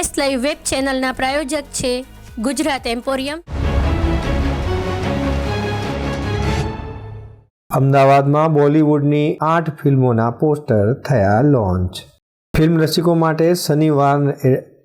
News live web ચેનલના પ્રાયોજક છે Gujarat emporium. અમદાવાદમાં બોલિવૂડની આઠ ફિલ્મોના પોસ્ટર થયા લોન્ચ. ફિલ્મ રસિકો માટે શનિવાર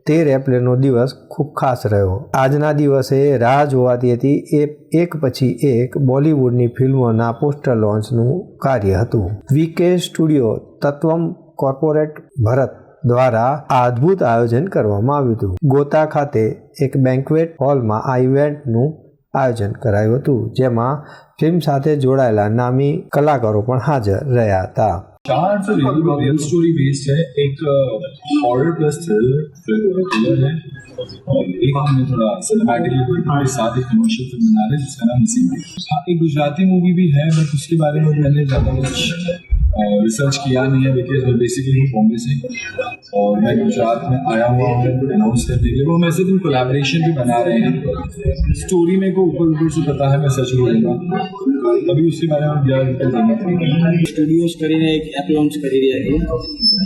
તેર એપ્રિલનો દિવસ ખૂબ ખાસ રહ્યો. આજના દિવસે રાહ જોવાતી હતી એ એક પછી એક બોલિવૂડની ફિલ્મોના પોસ્ટર લોન્ચનું કાર્ય હતું. VK studio Tatvam corporate Bharat દ્વારા આ અદ્ભુત આયોજન કરવામાં આવ્યું હતું ગોતા ખાતે એક બેન્ક્વેટ હોલમાં આ ઇવેન્ટનું આયોજન કરાયું હતું જેમાં ફિલ્મ સાથે જોડાયેલા નામી કલાકારો પણ હાજર રહ્યા હતા चार तो रियल रियल स्टोरी बेस्ड है एक हॉरर प्लस थ्रिलर थ्रिलर है और एक हमने थोड़ा सिनेमैटिक के साथ एक कमर्शियल फिल्म बना रहे हैं जिसका नाम मिसिंग हाँ एक गुजराती मूवी भी है बट उसके बारे में मैंने ज़्यादा कुछ रिसर्च किया नहीं है बिकॉज़ मैं बेसिकली हूँ बॉम्बे से और मैं गुजरात में आया हुआ हूँ अनाउंस करने के लिए। वो हम ऐसे दिन कोलैबोरेशन भी बना रहे हैं। स्टोरी मेरे को ऊपर ऊपर से पता है, मैं सच बोलूँगा। ડબ્લ્યુસી સ્ટુડિયોઝ કરીને એક એપ લોન્ચ કરી રહ્યા છીએ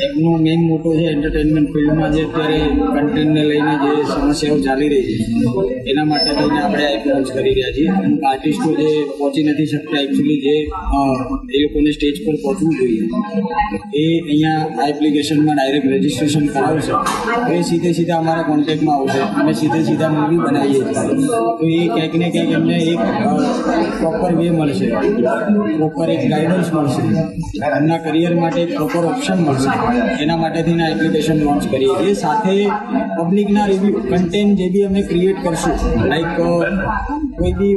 એપનો મેઇન મોટો છે એન્ટરટેનમેન્ટ ફિલ્ડમાં જે અત્યારે કન્ટેન્ટને લઈને જે સમસ્યાઓ ચાલી રહી છે. એના માટે થઈને આપણે એપ લોન્ચ કરી રહ્યા છીએ. અમુક આર્ટિસ્ટો જે પહોંચી નથી શકતા એકચ્યુઅલી જે એ લોકોને સ્ટેજ પર પહોંચવું જોઈએ. એ અહીંયા આ એપ્લિકેશનમાં ડાયરેક્ટ રજીસ્ટ્રેશન કરાવશે તો એ સીધે સીધા અમારા કોન્ટેક્ટમાં આવશે. અમે સીધે સીધા મૂવી બનાવીએ છીએ. તો એ ક્યાંક ને ક્યાંક એમને એક પ્રોપર વે મળે મળશે. પ્રોપર એક ગાઈડન્સ મળશે. એમના કરિયર માટે પ્રોપર ઓપ્શન મળશે. એના માટે આ એપ્લિકેશન લોન્ચ કરીએ. છીએ સાથે પબ્લિકના રિવ્યુ કન્ટેન્ટ જે બી અમે ક્રિએટ કરશું લાઈક કોઈ બી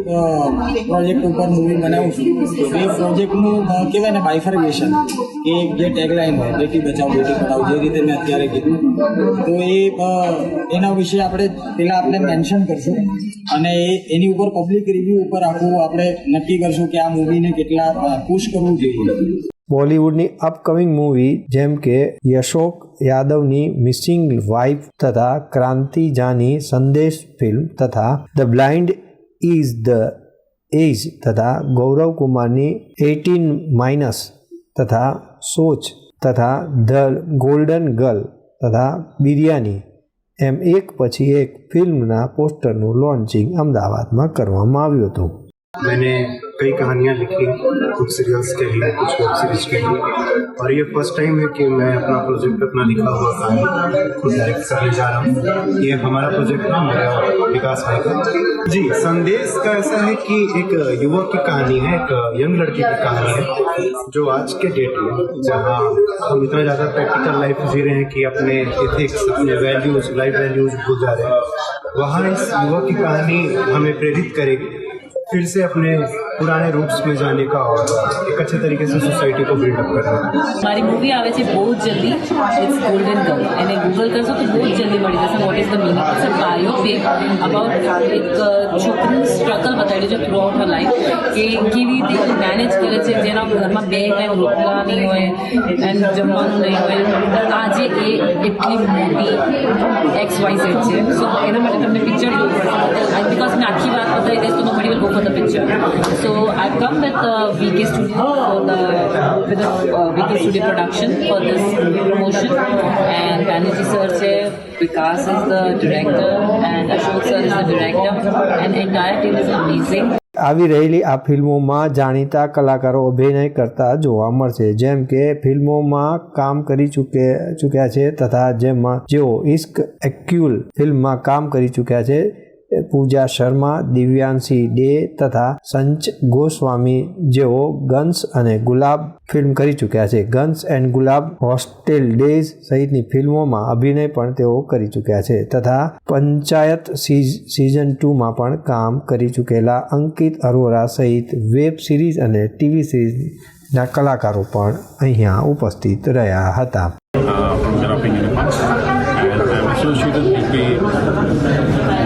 પ્રોજેક્ટ ઉપર મૂવી બનાવશું, તો એ પ્રોજેક્ટનું કહેવાય ને બાયફર્ગેશન એક જે ટેગલાઇન હોય, બેટી બચાવો બેટી પઢાવ જે રીતે મેં અત્યારે કીધું. તો એ એના વિશે આપણે પહેલાં આપણે મેન્શન કરશું અને એ, એની ઉપર પબ્લિક રિવ્યૂ ઉપર આખું આપણે નક્કી કરશું કે આ મૂવીને કેટલા પુશ કરવું જોઈએ. બોલિવૂડની અપકમિંગ મૂવી જેમ કે યશોક યાદવની મિસિંગ વાઇફ તથા ક્રાંતિ જાની સંદેશ ફિલ્મ તથા the blind is the edge તથા ગૌરવ કુમારની એટીન માઇનસ તથા સોચ તથા ધ ગોલ્ડન ગર્લ તથા બિરયાની એમ એક પછી એક ફિલ્મના પોસ્ટરનું લોન્ચિંગ અમદાવાદમાં કરવામાં આવ્યું હતું. कई कहानियाँ लिखी, कुछ सीरियल्स के लिए कुछ वेब सीरीज़ के लिए और ये फ़र्स्ट टाइम है कि मैं अपना प्रोजेक्ट अपना लिखा हुआ कहानी खुद डायरेक्ट करने जा रहा हूँ। ये हमारा प्रोजेक्ट है मेरा विकास भाई का। जी, संदेश का ऐसा है कि एक युवक की कहानी है, एक यंग लड़की की कहानी है, जो आज के डेट में, जहाँ हम इतना ज़्यादा प्रैक्टिकल लाइफ जी रहे हैं कि अपने एथिक्स अपने वैल्यूज़ लाइफ वैल्यूज़ भूल जा रहे हैं। वहाँ इस युवक की कहानी हमें प्रेरित करेगी। फिर से अपने पुराने रूट्स में जाने का और एक अच्छे तरीके से सोसाइटी को बिल्डअप करने का મારી મૂવી આવે છે બહુ જ જલ્દી ઇટ્સ ગોલ્ડન ગર્લ એને ગૂગલ કરશો તો બહુ જ જલ્દી મળી જશે what is the meaning it's a biopic about એક છોકરીનું સ્ટ્રગલ બતાડ્યું છે થ્રુ આઉટ હર લાઈફ કે કેવી રીતે મેનેજ કરે છે જેના ઘરમાં બે ટાઈમ રોટલા નહીં હોય એન્ડ જમવાનું નહીં હોય આજે એ એટલી મોટી એક્સ વાય ઝેડ છે સો એના માટે તમને પિક્ચર જોવું પડશે બિકોઝ મેં આખી વાત બતાવી દઈશ તો nobody will go for the picture so I come with VK studio for the with the uh, Vicky Studio production for this movie promotion. And Banerjee sir છે, Vikas is the director, and Ashok sir is the director, and entire team is amazing. આવી રહેલી આ ફિલ્મોમાં જાણીતા કલાકારો અભિનય કરતા જોવા મળશે, જેમ કે ફિલ્મોમાં કામ કરી ચૂકે, ચૂક્યા છે તથા જેમાં જેઓ ઇશ્ક એક્યુલ ફિલ્મમાં કામ કરી ચૂક્યા છે પૂજા શર્મા, દિવ્યાંશી ડે તથા સંચ ગોસ્વામી જેઓ ગન્સ અને ગુલાબ ફિલ્મ કરી ચૂક્યા છે. Guns and Gulaab hostel days સહિતની ફિલ્મોમાં અભિનય પણ તેઓ કરી ચૂક્યા છે તથા પંચાયત સીઝ, સિઝન ટુમાં પણ કામ કરી ચૂકેલા અંકિત અરોરા સહિત વેબ સિરીઝ અને ટીવી સિરીઝના કલાકારો પણ અહીંયા ઉપસ્થિત રહ્યા હતા. Associated with the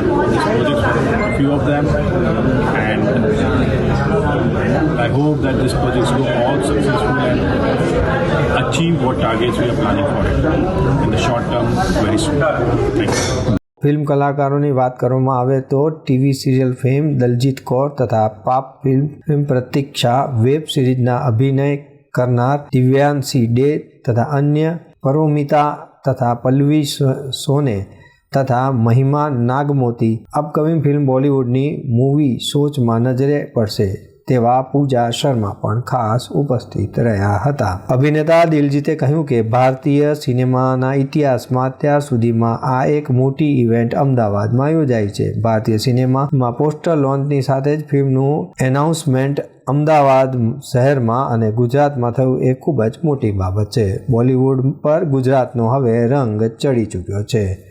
project, a few of them. And I hope that these projects go all successful and achieve what targets we are planning for it in the short term very soon. Thank you. Film કલાકારોની વાત કરવામાં આવે તો TV serial fame Daljeet Kaur તથા Paap film film Pratiksha web સિરીઝના અભિનય કરનાર દિવ્યાંશી day તથા અન્ય પરોમિતા તથા પલ્લવી સો- સોને તથા મહિમા નાગમોતી અપકમિંગ ફિલ્મ બોલિવૂડની મૂવી સોચમાં નજરે પડશે. તેવા પૂજા શર્મા પણ ખાસ ઉપસ્થિત રહ્યા હતા. અભિનેતા દિલજીતે કહ્યું કે ભારતીય સિનેમાના ઇતિહાસમાં અત્યાર સુધીમાં આ એક મોટી ઇવેન્ટ અમદાવાદમાં યોજાઈ છે. ભારતીય સિનેમામાં પોસ્ટર લોન્ચની સાથે જ ફિલ્મનું એનાઉન્સમેન્ટ અમદાવાદ શહેરમાં અને ગુજરાતમાં થયું એ ખૂબ જ મોટી બાબત છે. બોલિવૂડ પર ગુજરાતનો હવે રંગ ચડી ચૂક્યો છે.